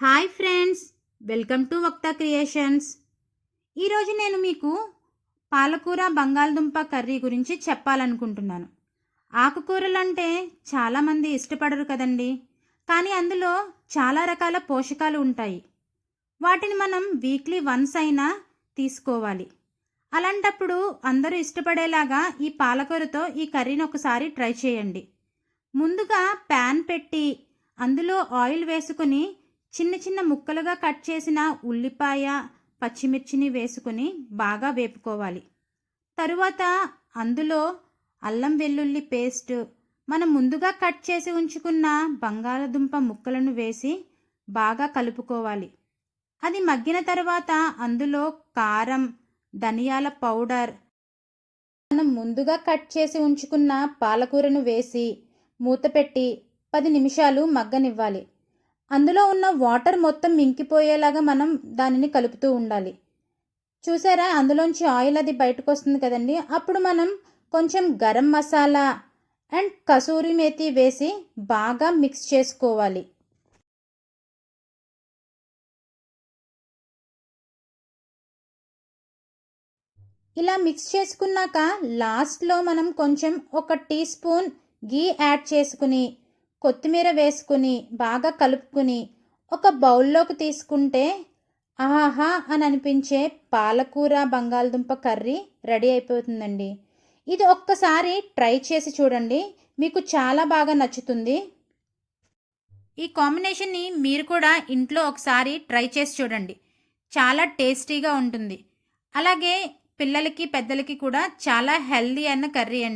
Hi friends welcome to Vakta creations. ఈరోజు నేను మీకు పాలకూర బంగాళదుంప కర్రీ గురించి చెప్పాలనుకుంటున్నాను. ఆకుకూరలు అంటే చాలామంది ఇష్టపడరు కదండి కానీ అందులో చాలా రకాల పోషకాలు ఉంటాయి. వాటిని మనం వీక్లీ వన్స్ అయినా తీసుకోవాలి. అలాంటప్పుడు అందరూ ఇష్టపడేలాగా ఈ పాలకూరతో ఈ కర్రీని ఒకసారి ట్రై చేయండి. ముందుగా ప్యాన్ పెట్టి అందులో ఆయిల్ వేసుకుని చిన్న చిన్న ముక్కలుగా కట్ చేసిన ఉల్లిపాయ పచ్చిమిర్చిని వేసుకుని బాగా వేపుకోవాలి. తరువాత అందులో అల్లం వెల్లుల్లి పేస్ట్ మనం ముందుగా కట్ చేసి ఉంచుకున్న బంగాళదుంప ముక్కలను వేసి బాగా కలుపుకోవాలి. అది మగ్గిన తర్వాత అందులో కారం ధనియాల పౌడర్ మనం ముందుగా కట్ చేసి ఉంచుకున్న పాలకూరను వేసి మూత పెట్టి పది నిమిషాలు మగ్గనివ్వాలి. అందులో ఉన్న వాటర్ మొత్తం ఇంకిపోయేలాగా మనం దానిని కలుపుతూ ఉండాలి. చూసారా? అందులోంచి ఆయిల్ అది బయటకు వస్తుంది కదండి. అప్పుడు మనం కొంచెం గరం మసాలా అండ్ కసూరి మేతి వేసి బాగా మిక్స్ చేసుకోవాలి. ఇలా మిక్స్ చేసుకున్నాక లాస్ట్లో మనం కొంచెం ఒక టీ స్పూన్ గీ యాడ్ చేసుకుని కొత్తిమీర వేసుకుని బాగా కలుపుకుని ఒక బౌల్లోకి తీసుకుంటే ఆహా అని అనిపించే పాలకూర బంగాళదుంప కర్రీ రెడీ అయిపోతుందండి. ఇది ఒక్కసారి ట్రై చేసి చూడండి. మీకు చాలా బాగా నచ్చుతుంది. ఈ కాంబినేషన్ని మీరు కూడా ఇంట్లో ఒకసారి ట్రై చేసి చూడండి. చాలా టేస్టీగా ఉంటుంది. అలాగే పిల్లలకి పెద్దలకి కూడా చాలా హెల్దీ అయిన కర్రీ అండి.